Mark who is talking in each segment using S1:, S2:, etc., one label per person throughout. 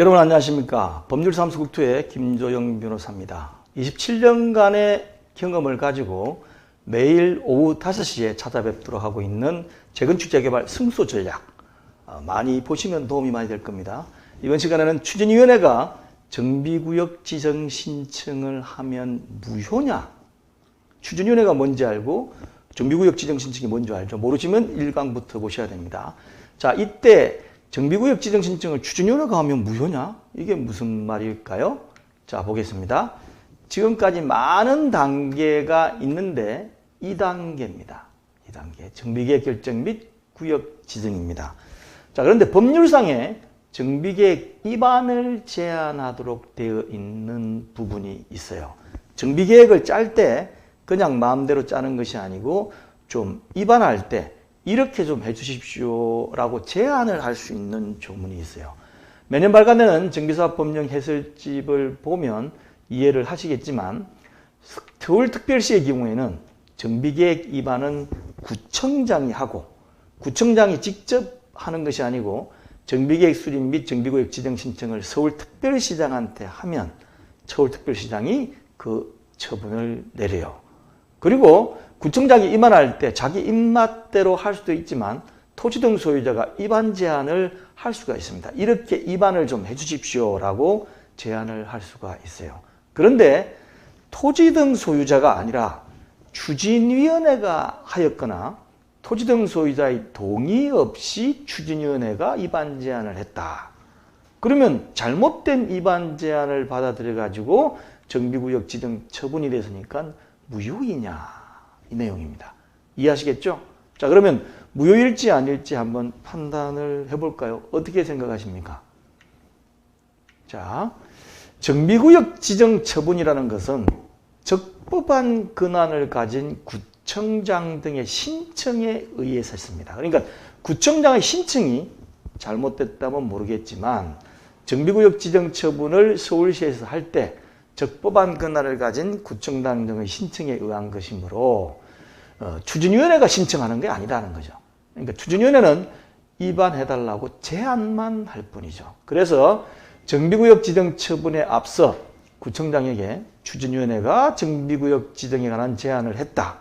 S1: 여러분 안녕하십니까? 법률사무소국토의 김조영 변호사입니다. 27년간의 경험을 가지고 매일 오후 5시에 찾아뵙도록 하고 있는 재건축 재개발 승소 전략 어, 많이 보시면 도움이 많이 될 겁니다. 이번 시간에는 추진위원회가 정비구역 지정 신청을 하면 무효냐? 추진위원회가 뭔지 알고 정비구역 지정 신청이 뭔지 알죠? 모르시면 1강부터 보셔야 됩니다. 자 이때 정비구역 지정 신청을 추진위원회 가 하면 무효냐? 이게 무슨 말일까요? 자, 보겠습니다. 지금까지 많은 단계가 있는데 2단계입니다. 2단계. 정비계획 결정 및 구역 지정입니다. 자, 그런데 법률상에 정비계획 입안을 제한하도록 되어 있는 부분이 있어요. 정비계획을 짤 때 그냥 마음대로 짜는 것이 아니고 좀 입안할 때 이렇게 좀 해주십시오라고 제안을 할 수 있는 조문이 있어요. 매년 발간되는 정비사업 법령 해설집을 보면 이해를 하시겠지만 서울특별시의 경우에는 정비계획 입안은 구청장이 하고 구청장이 직접 하는 것이 아니고 정비계획 수립 및 정비구역 지정 신청을 서울특별시장한테 하면 서울특별시장이 그 처분을 내려요. 그리고 구청장이 입안할 때 자기 입맛대로 할 수도 있지만 토지 등 소유자가 입안 제한을 할 수가 있습니다. 이렇게 입안을 좀 해주십시오라고 제안을 할 수가 있어요. 그런데 토지 등 소유자가 아니라 추진위원회가 하였거나 토지 등 소유자의 동의 없이 추진위원회가 입안 제한을 했다. 그러면 잘못된 입안 제한을 받아들여 가지고 정비구역 지정 처분이 됐으니까 무효이냐 이 내용입니다. 이해하시겠죠? 자 그러면 무효일지 아닐지 한번 판단을 해볼까요? 어떻게 생각하십니까? 자 정비구역 지정 처분이라는 것은 적법한 근한을 가진 구청장 등의 신청에 의해서 했습니다. 그러니까 구청장의 신청이 잘못됐다면 모르겠지만 정비구역 지정 처분을 서울시에서 할 때 적법한 근한을 가진 구청장 등의 신청에 의한 것이므로 어, 추진위원회가 신청하는 게 아니라는 거죠. 그러니까 추진위원회는 입안해달라고 제안만 할 뿐이죠. 그래서 정비구역 지정 처분에 앞서 구청장에게 추진위원회가 정비구역 지정에 관한 제안을 했다.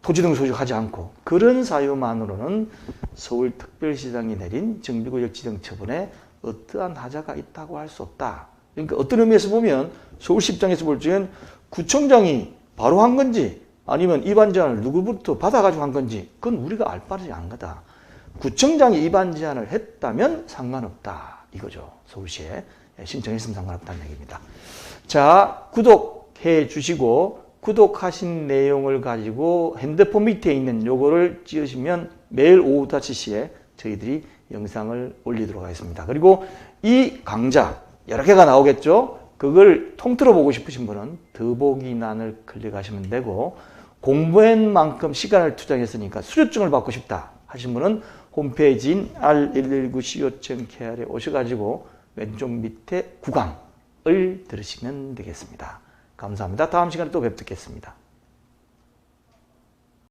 S1: 토지 등 소유하지 않고 그런 사유만으로는 서울특별시장이 내린 정비구역 지정 처분에 어떠한 하자가 있다고 할 수 없다. 그러니까 어떤 의미에서 보면 서울시 입장에서 볼 적엔 구청장이 바로 한 건지 아니면 입안 제한을 누구부터 받아가지고 한 건지 그건 우리가 알 바르지 않은 거다. 구청장이 입안 제한을 했다면 상관없다. 이거죠. 서울시에 신청했으면 상관없다는 얘기입니다. 자, 구독해 주시고 구독하신 내용을 가지고 핸드폰 밑에 있는 요거를 찍으시면 매일 오후 5시에 저희들이 영상을 올리도록 하겠습니다. 그리고 이 강좌 여러 개가 나오겠죠? 그걸 통틀어 보고 싶으신 분은 더보기란을 클릭하시면 되고 공부한 만큼 시간을 투자했으니까 수료증을 받고 싶다 하신 분은 홈페이지인 r119co.kr에 오셔가지고 왼쪽 밑에 구강을 들으시면 되겠습니다. 감사합니다. 다음 시간에 또 뵙겠습니다.